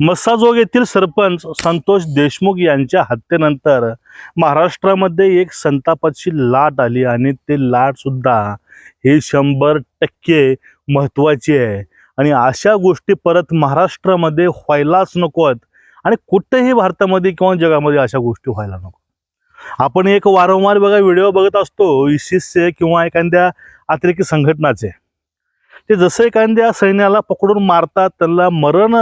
मस्साजोग येथील सरपंच संतोष देशमुख यांच्या हत्येनंतर महाराष्ट्रामध्ये एक संतापाची लाट आली आणि ते लाट सुद्धा ही शंभर टक्के महत्त्वाची आहे. आणि अशा गोष्टी परत महाराष्ट्रामध्ये व्हायलाच नकोत आणि कुठेही भारतामध्ये किंवा जगामध्ये अशा गोष्टी व्हायला नको. आपण एक वारंवार बघा व्हिडिओ बघत असतो इसिसचे किंवा एखाद्या अतिरेकी संघटनाचे. ते जसं एखाद्या सैन्याला पकडून मारतात त्यांना मरण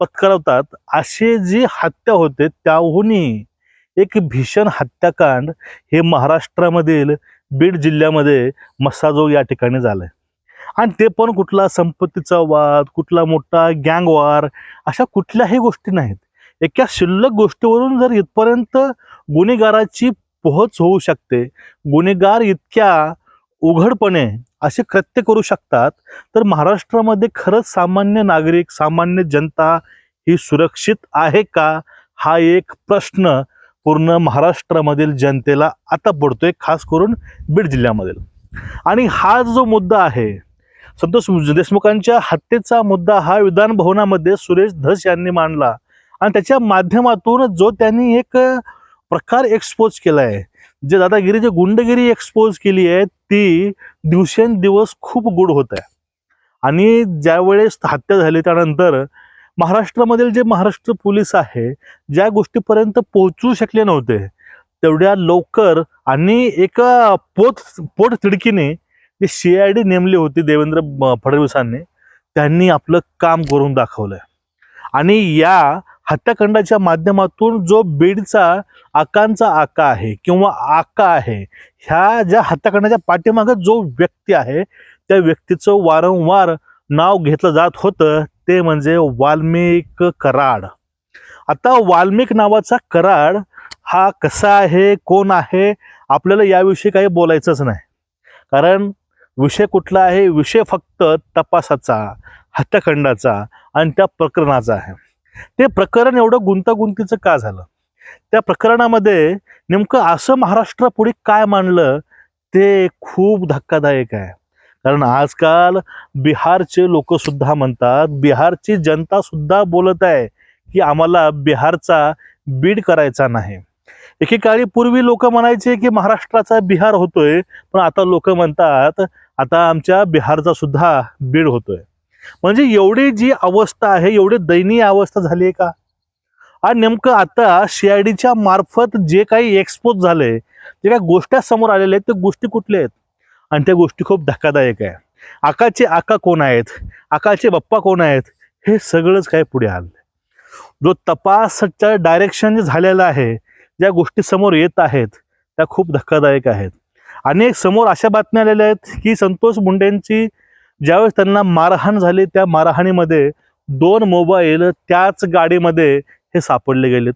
पत्करवतात असे जी हत्या होते त्याहूनही एक भीषण हत्याकांड हे महाराष्ट्रामधील बीड जिल्ह्यामध्ये मसाजोग या ठिकाणी झालंय. आणि ते पण कुठला संपत्तीचा वाद कुठला मोठा गँग वार अशा कुठल्याही गोष्टी नाहीत. एका शिल्लक गोष्टीवरून जर इथपर्यंत गुन्हेगाराची पोहोच होऊ शकते गुन्हेगार इतक्या उघडपणे असे कृत्य करू शकतात तर महाराष्ट्रामध्ये खरंच सामान्य नागरिक सामान्य जनता ही सुरक्षित आहे का? हा एक प्रश्न पूर्ण महाराष्ट्रामधील जनतेला आता पडतोय खास करून बीड जिल्ह्यामधील. आणि हा जो मुद्दा आहे संतोष देशमुखांच्या हत्येचा मुद्दा हा विधान भवनामध्ये सुरेश धस यांनी मांडला. आणि त्याच्या माध्यमातून जो त्यांनी एक प्रकार एक्सपोज केला आहे जे दादागिरी जे गुंडगिरी एक्सपोज केली आहे ती दिवसेंदिवस खूप गुड होत आहे. आणि ज्यावेळेस हत्या झाली त्यानंतर महाराष्ट्रामधील जे महाराष्ट्र पोलीस आहे ज्या गोष्टीपर्यंत पोहोचू शकले नव्हते तेवढ्या लवकर आणि एका पोट पोट तिडकीने जे सी आय डी नेमली होती देवेंद्र फडणवीसांनी त्यांनी आपलं काम करून दाखवलंय. आणि या हत्याकांडाच्या माध्यमातून जो बीडचा आकांचा आका आहे किंवा आका आहे ह्या ज्या हत्याकांडाच्या पाठीमागं जो व्यक्ती आहे त्या व्यक्तीचं वारंवार नाव घेतलं जात होतं ते म्हणजे वाल्मिक कराड. आता वाल्मिक नावाचा कराड हा कसा आहे कोण आहे आपल्याला याविषयी काही बोलायचंच नाही. कारण विषय कुठला आहे विषय फक्त तपासाचा हत्याखंडाचा आणि त्या प्रकरणाचा आहे. ते प्रकरण एवढं गुंतागुंतीचं का झालं? त्या प्रकरणामध्ये नेमकं असं महाराष्ट्रापुढे काय मांडलं ते खूप धक्कादायक आहे. कारण आजकाल बिहारचे लोक सुद्धा म्हणतात बिहारची जनता सुद्धा बोलत आहे की आम्हाला बिहारचा बीड करायचा नाही. एकेकाळी पूर्वी लोक म्हणायचे की महाराष्ट्राचा बिहार होतोय पण आता लोक म्हणतात आता आमच्या बिहारचा सुद्धा बीड होतोय. म्हणजे एवढी जी अवस्था आहे एवढी दयनीय अवस्था झाली आहे का? आणि नेमकं आता सीआयडीच्या मार्फत जे काही एक्सपोज झालंय जे काही गोष्टी समोर आलेल्या आहेत त्या गोष्टी कुठल्या आहेत? आणि त्या गोष्टी खूप धक्कादायक आहे. आकाचे आका कोण आहेत? आकाचे बाप्पा कोण आहेत? हे सगळंच काय पुढे आलं जो तपासच्या डायरेक्शन जे झालेलं आहे ज्या गोष्टी समोर येत आहेत त्या खूप धक्कादायक आहेत. अनेक समोर अशा बातम्या आलेल्या आहेत की संतोष मुंडेंची ज्यावेळेस त्यांना मारहाण झाली त्या मारहाणीमध्ये दोन मोबाईल त्याच गाडीमध्ये हे सापडले गेलेत.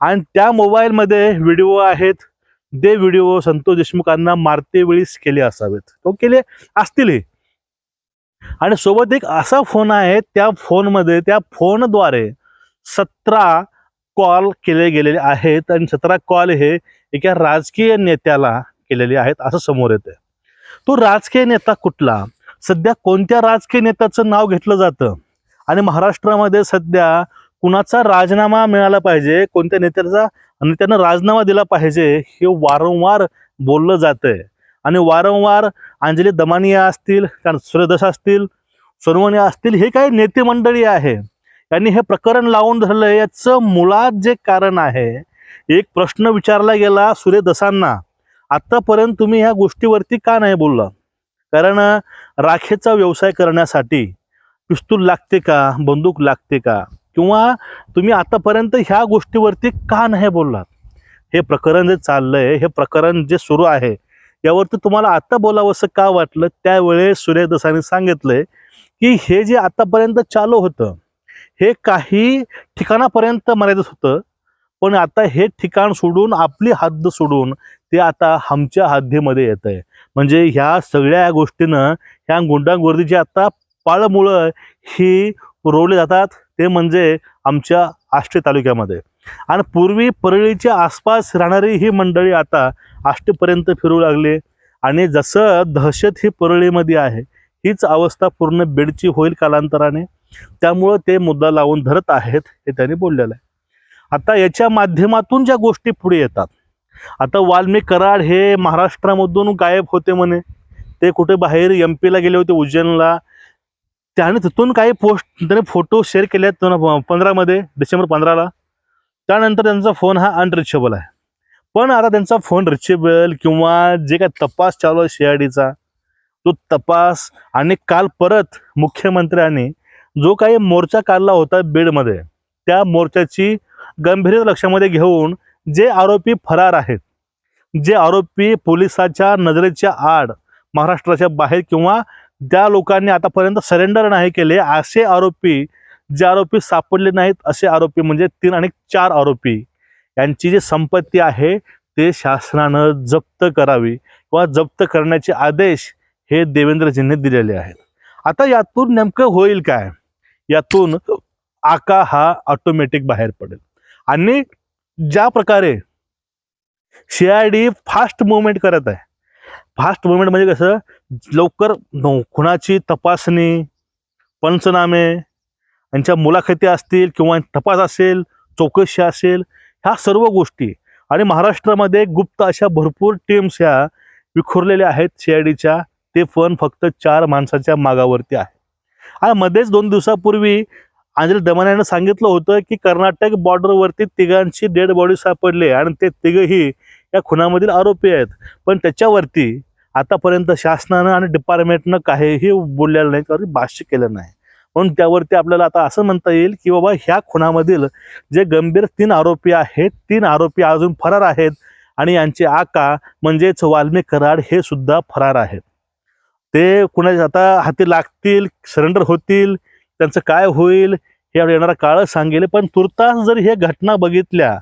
आणि त्या मोबाईलमध्ये व्हिडिओ आहेत. ते व्हिडिओ संतोष देशमुखांना मारते वेळीस केले असावेत. तो केले असतीलही. आणि सोबत एक असा फोन आहे त्या फोनमध्ये त्या फोनद्वारे सतरा कॉल केले गेलेले आहेत. आणि सतरा कॉल हे एका राजकीय नेत्याला केलेले आहेत असं समोर येते तो राजकीय नेता कुठला? सध्या कोणत्या राजकीय नेत्याचं नाव घेतलं जातं? आणि महाराष्ट्रामध्ये सध्या कुणाचा राजीनामा मिळाला पाहिजे? कोणत्या नेत्याचा नेत्यानं राजीनामा दिला पाहिजे? हे वारंवार बोललं जातंय. आणि वारंवार अंजली दमानिया असतील कारण असतील सोनवणे असतील हे काही नेते मंडळी आहे. यांनी हे प्रकरण लावून धरलं याचं मुळात जे कारण आहे एक प्रश्न विचारला गेला सूर्यदसांना आतापर्यंत तुम्ही ह्या गोष्टीवरती का नाही बोलला? कारण राखेचा व्यवसाय करण्यासाठी पिस्तूल लागते का? बंदूक लागते का? किंवा तुम्ही आतापर्यंत ह्या गोष्टीवरती का नाही बोललात? हे प्रकरण जे चाललंय हे प्रकरण जे सुरू आहे यावरती तुम्हाला आता बोलावंसं का वाटलं? त्यावेळेस सूर्यदसाने सांगितलंय की हे जे आतापर्यंत चालू होतं हे काही ठिकाणापर्यंत मर्यादित होतं पण आता हे ठिकाण सोडून आपली हद्द सोडून ते आता आमच्या हद्दीमध्ये येत आहे म्हणजे ह्या सगळ्या गोष्टीनं ह्या गुंडागर्दीची आता पाळमुळं ही पुरवली जातात. ते म्हणजे आमच्या आष्टी तालुक्यामध्ये. आणि पूर्वी परळीच्या आसपास राहणारी ही मंडळी आता आष्टीपर्यंत फिरू लागली. आणि जसं दहशत ही परळीमध्ये आहे हीच अवस्था पूर्ण बेडची होईल कालांतराने. त्यामुळं ते मुद्दा लावून धरत आहेत हे त्यांनी बोललेलं आहे. आता याच्या माध्यमातून ज्या गोष्टी पुढे येतात आता वाल्मिक कराड हे महाराष्ट्रामधून गायब होते म्हणे. ते कुठे बाहेर एम पीला गेले होते उज्जैनला. त्याने तिथून काही पोस्ट त्याने फोटो शेअर केले आहेत पंधरामध्ये डिसेंबर पंधराला. त्यानंतर त्यांचा फोन हा अनरिचेबल आहे. पण आता त्यांचा फोन रिचेबल किंवा जे काय तपास चालू आहे सीआयडीचा तो तपास आणि काल परत मुख्यमंत्र्यांनी जो काही मोर्चा काढला होता बीडमध्ये त्या मोर्चाची गंभीर लक्षामध्ये घेऊन जे आरोपी फरार आहेत जे आरोपी पोलिसाच्या नजरेच्या आड महाराष्ट्राच्या बाहेर किंवा ज्या लोकांनी आतापर्यंत सरेंडर नाही केले असे आरोपी जे आरोपी सापडले नाहीत असे आरोपी म्हणजे तीन आणि चार आरोपी. यांची जी संपत्ती आहे ते शासनानं जप्त करावी किंवा जप्त करण्याचे आदेश हे देवेंद्रजींनी दिलेले आहेत. आता यातून नेमकं होईल काय? यातून आका हा ऑटोमॅटिक बाहेर पडेल. आणि ज्या प्रकारे C I D fast movement करत आहे. फास्ट मुवमेंट म्हणजे कसं? लवकर खुणाची तपासणी पंचनामे यांच्या मुलाखती असतील किंवा तपास असेल चौकशी असेल ह्या सर्व गोष्टी. आणि महाराष्ट्रामध्ये गुप्त अशा भरपूर टीम्स ह्या विखुरलेल्या आहेत सी आय डीच्या ते पण फक्त चार माणसाच्या मागावरती आहे. आणि मध्येच दोन दिवसापूर्वी अंजली दमाने सांगितलं होतं की कर्नाटक बॉर्डरवरती तिघांची डेड बॉडी सापडली आणि ते तिघही या खुनामधील आरोपी आहेत. पण त्याच्यावरती आतापर्यंत शासनानं आणि डिपार्टमेंटनं काहीही बोललेलं नाही कारण भाष्य केलं नाही. म्हणून त्यावरती आपल्याला आता असं म्हणता येईल की बाबा ह्या खुनामधील जे गंभीर तीन आरोपी आहेत तीन आरोपी अजून फरार आहेत आणि यांचे आका म्हणजेच वाल्मिक कराड हे सुद्धा फरार आहेत. ते कुणाच्या आता हाती लागतील सरेंडर होतील त्यांचं काय होईल हे येणारा काळ सांगेल. पण तुर्तास जर ह्या घटना बघितल्या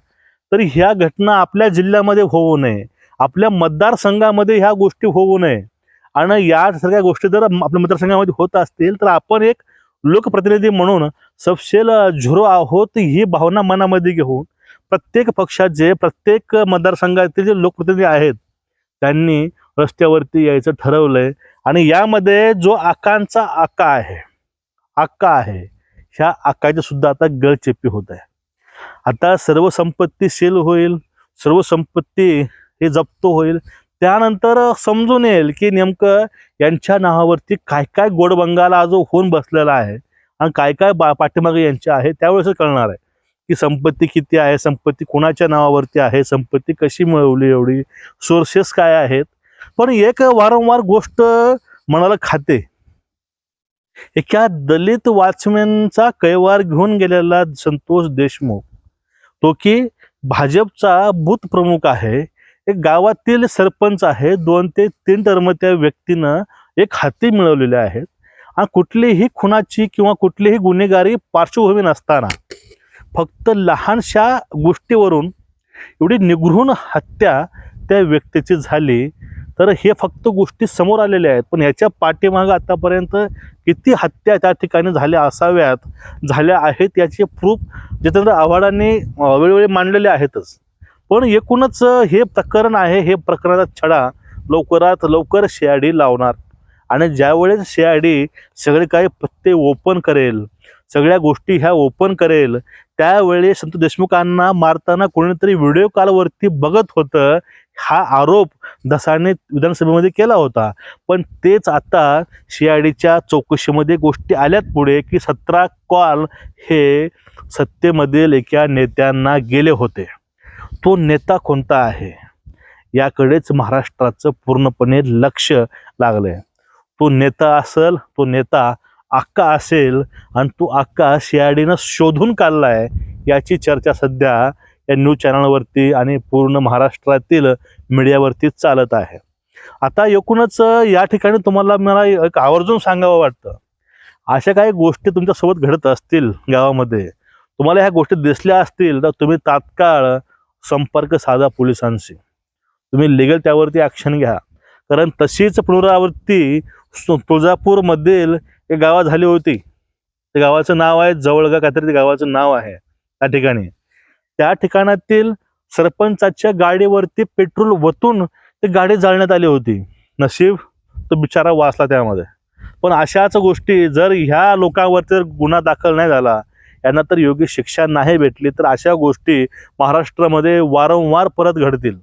तर ह्या घटना आपल्या जिल्ह्यामध्ये होऊ नये. आपल्या मतदारसंघामध्ये ह्या गोष्टी होऊ नये. आणि या सगळ्या गोष्टी जर आपल्या मतदारसंघामध्ये होत असतील तर आपण एक लोकप्रतिनिधी म्हणून सबशेल झुरो आहोत ही भावना मनामध्ये घेऊन प्रत्येक पक्षाचे प्रत्येक मतदारसंघातील जे लोकप्रतिनिधी आहेत त्यांनी रस्त्यावरती यायचं ठरवलंय. आणि यामध्ये जो आकांचा आका आहे आक्का आहे. ह्या आकाची सुद्धा आता गळचेपी होत आहे. आता सर्व संपत्ती सेल होईल सर्व संपत्ती हे जप्त होईल. त्यानंतर समजून येईल की नेमकं यांच्या नावावरती काय काय गोडबंगाला जो होऊन बसलेला आहे आणि काय काय बा पाठीमागे यांचे आहे त्यावेळेस कळणार आहे. की संपत्ती किती आहे संपत्ती कोणाच्या नावावरती आहे संपत्ती कशी मिळवली एवढी सोर्सेस काय आहेत? पण एक वारंवार गोष्ट मनाला खाते. एका दलित वॉचमॅनचा कैवार घेऊन गेलेला संतोष देशमुख तो की भाजपचा बूथ प्रमुख आहे एक गावातील सरपंच आहे दोन ते तीन टर्म त्या व्यक्तीनं एक हाती मिळवलेले आहेत. आणि कुठलीही खुनाची किंवा कुठलीही गुन्हेगारी पार्श्वभूमी नसताना फक्त लहानशा गोष्टीवरून एवढी निगृण हत्या त्या व्यक्तीची झाली. तर हे फक्त गोष्टी समोर आलेल्या आहेत. पण याच्या पाठीमागं आतापर्यंत किती हत्या त्या ठिकाणी झाल्या असाव्यात झाल्या आहेत याचे प्रूफ जितेंद्र आव्हाडांनी वेळोवेळी मांडलेले आहेतच. पण एकूणच हे प्रकरण आहे हे प्रकरणाचा छडा लवकरात लवकर शेआडी लावणार. आणि ज्यावेळेस शेआडी सगळे काही पत्ते ओपन करेल सगळ्या गोष्टी ह्या ओपन करेल त्यावेळी संत देशमुखांना मारताना कोणीतरी व्हिडिओ कॉलवरती बघत होतं हा आरोप दसाने विधानसभेमध्ये केला होता. पण तेच आता सीआयडीच्या चौकशीमध्ये गोष्टी आल्यात पुढे की सतरा कॉल हे सत्तेमधील एका नेत्यांना गेले होते. तो नेता कोणता आहे? याकडेच महाराष्ट्राचं पूर्णपणे लक्ष लागलंय. तो नेता असेल तो नेता अक्का असेल आणि तो अक्का सीआयडीनं शोधून काढलाय याची चर्चा सध्या या न्यूज चॅनलवरती आणि पूर्ण महाराष्ट्रातील मीडियावरती चालत आहे. आता एकूणच या ठिकाणी तुम्हाला मला एक आवर्जून सांगावं वाटतं. अशा काही गोष्टी तुमच्यासोबत घडत असतील गावामध्ये तुम्हाला ह्या गोष्टी दिसल्या असतील तर तुम्ही तात्काळ संपर्क साधा पोलिसांशी. तुम्ही लिगल त्यावरती ॲक्शन घ्या. कारण तशीच पुनरावृत्ती तुळजापूरमधील एक गावा झाली होती. त्या गावाचं नाव आहे जवळगा काहीतरी गावाचं नाव आहे. त्या ठिकाणी. त्या ठिकाणातील सरपंचाच्या गाडीवरती पेट्रोल वतून ती गाडी जाळण्यात आली होती. नशीब तो बिचारा वाचला त्यामध्ये. पण अशाच गोष्टी जर ह्या लोकांवर जर गुन्हा दाखल नाही झाला यांना तर योग्य शिक्षा नाही भेटली तर अशा गोष्टी महाराष्ट्रामध्ये वारंवार परत घडतील.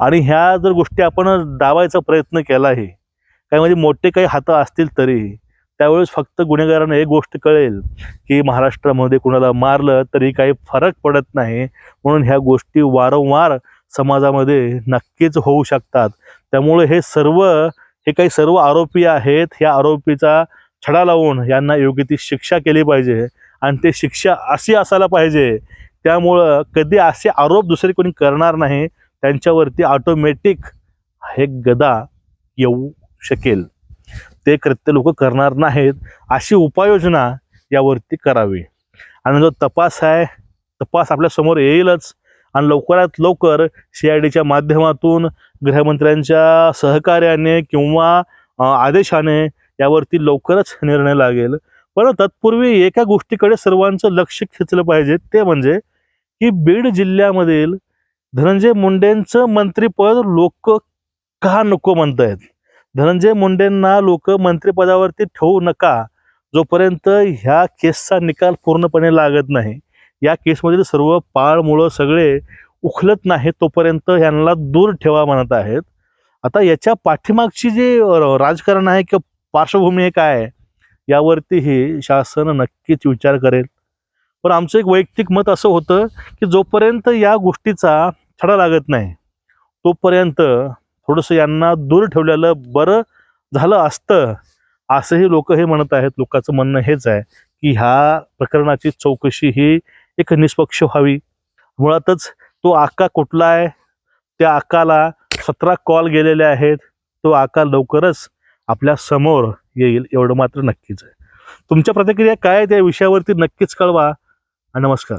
आणि ह्या जर गोष्टी आपण दावायचा प्रयत्न केलाही काही म्हणजे मोठे काही हातं असतील तरीही त्यावेळेस फक्त गुन्हेगारांना एक गोष्ट कळेल की महाराष्ट्रामध्ये कुणाला मारलं तरी काही फरक पडत नाही. म्हणून ह्या गोष्टी वारंवार समाजामध्ये नक्कीच होऊ शकतात. त्यामुळे हे सर्व हे काही सर्व आरोपी आहेत ह्या आरोपीचा छडा लावून यांना योग्य ती शिक्षा केली पाहिजे. आणि ते शिक्षा अशी असायला पाहिजे त्यामुळं कधी असे आरोप दुसरे कोणी करणार नाही त्यांच्यावरती ऑटोमॅटिक हे गदा येऊ शकेल. ते कृत्य लोक करणार नाहीत अशी उपाययोजना यावरती करावी. आणि जो तपास आहे तपास आपल्यासमोर येईलच. आणि लवकरात लवकर सी आय डीच्या माध्यमातून गृहमंत्र्यांच्या सहकार्याने किंवा आदेशाने यावरती लवकरच निर्णय लागेल. पण तत्पूर्वी एका गोष्टीकडे सर्वांचं लक्ष खेचलं पाहिजे ते म्हणजे की बीड जिल्ह्यामधील धनंजय मुंडेंचं मंत्रिपद लोक का नको म्हणतायत? धनंजय मुंडेंना लोक मंत्रिपदावरती ठेवू नका. जोपर्यंत ह्या केसचा निकाल पूर्णपणे लागत नाही. या केसमधील सर्व पाळमुळं सगळे उखलत नाही तोपर्यंत यांना दूर ठेवा म्हणत आहेत. आता याच्या पाठीमागची जे राजकारण आहे किंवा पार्श्वभूमी काय आहे, यावरतीही शासन नक्कीच विचार करेल. पण आमचं एक वैयक्तिक मत असं होतं की जोपर्यंत या गोष्टीचा छडा लागत नाही तोपर्यंत थोडंसं यांना दूर ठेवलेलं बरं झालं असतं. असंही लोक हे म्हणत आहेत. लोकांचं म्हणणं हेच आहे की ह्या प्रकरणाची चौकशी ही एक निष्पक्ष व्हावी. मुळातच तो आका कुठला आहे? त्या आकाला सतरा कॉल गेलेले आहेत. तो आका लवकरच आपल्यासमोर येईल एवढं मात्र नक्कीच आहे. तुमच्या प्रतिक्रिया काय त्या विषयावरती नक्कीच कळवा. नमस्कार.